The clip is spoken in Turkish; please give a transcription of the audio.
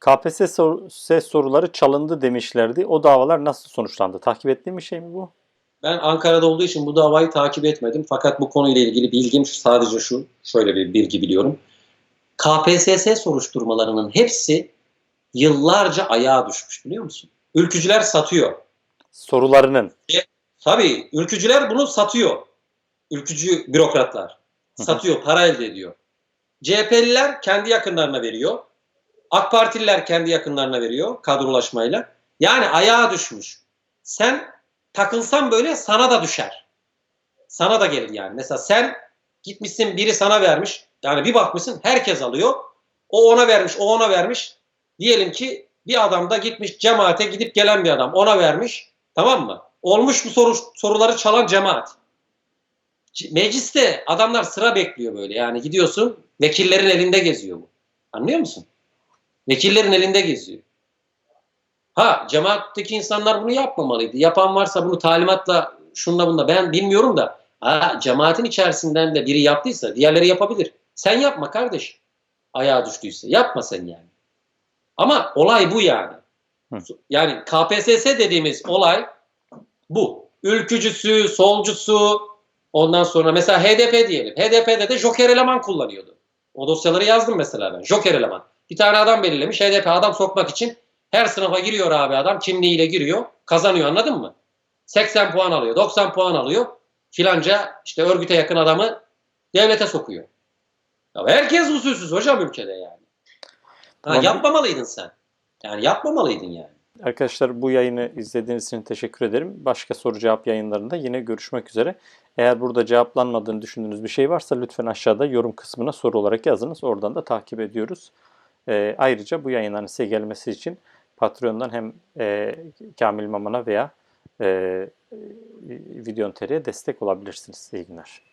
KPSS sor- soruları çalındı demişlerdi. O davalar nasıl sonuçlandı? Takip ettiğin bir şey mi bu? Ben Ankara'da olduğu için bu davayı takip etmedim. Fakat bu konuyla ilgili bilgim sadece şu, şöyle bir bilgi biliyorum. KPSS soruşturmalarının hepsi yıllarca ayağa düşmüş biliyor musun? Ülkücüler satıyor. Sorularının. Tabii ülkücüler bunu satıyor. Ülkücü bürokratlar. Satıyor, para elde ediyor. CHP'liler kendi yakınlarına veriyor. AK Partililer kendi yakınlarına veriyor kadrolaşmayla. Yani ayağa düşmüş. Sen takılsan böyle sana da düşer. Sana da gelir yani. Mesela sen gitmişsin biri sana vermiş. Yani bir bakmışsın herkes alıyor. O ona vermiş, o ona vermiş. Diyelim ki bir adam da gitmiş cemaate gidip gelen bir adam. Ona vermiş. Tamam mı? Olmuş bu soru, soruları çalan cemaat. Mecliste adamlar sıra bekliyor böyle. Yani gidiyorsun vekillerin elinde geziyor bu. Anlıyor musun? Vekillerin elinde geziyor. Ha cemaatteki insanlar bunu yapmamalıydı. Yapan varsa bunu talimatla şunla bunla ben bilmiyorum da ha, cemaatin içerisinden de biri yaptıysa diğerleri yapabilir. Sen yapma kardeş. Ayağa düştüyse. Yapma sen yani. Ama olay bu yani. Hı. Yani KPSS dediğimiz olay bu. Ülkücüsü, solcusu, ondan sonra mesela HDP diyelim. HDP'de de joker eleman kullanıyordu. O dosyaları yazdım mesela ben. Joker eleman. Bir tane adam belirlemiş. HDP adam sokmak için her sınıfa giriyor abi adam. Kimliğiyle giriyor. Kazanıyor anladın mı? 80 puan alıyor. 90 puan alıyor. Filanca işte örgüte yakın adamı devlete sokuyor. Ya herkes usulsüz hocam ülkede yani. Ha, yapmamalıydın sen. Yani yapmamalıydın yani. Arkadaşlar bu yayını izlediğiniz için teşekkür ederim. Başka soru cevap yayınlarında yine görüşmek üzere. Eğer burada cevaplanmadığını düşündüğünüz bir şey varsa lütfen aşağıda yorum kısmına soru olarak yazınız. Oradan da takip ediyoruz. Ee, ayrıca bu yayınların size gelmesi için Patreon'dan hem e, Kamil Maman'a veya e, Videon TR'ye destek olabilirsiniz. İyi günler.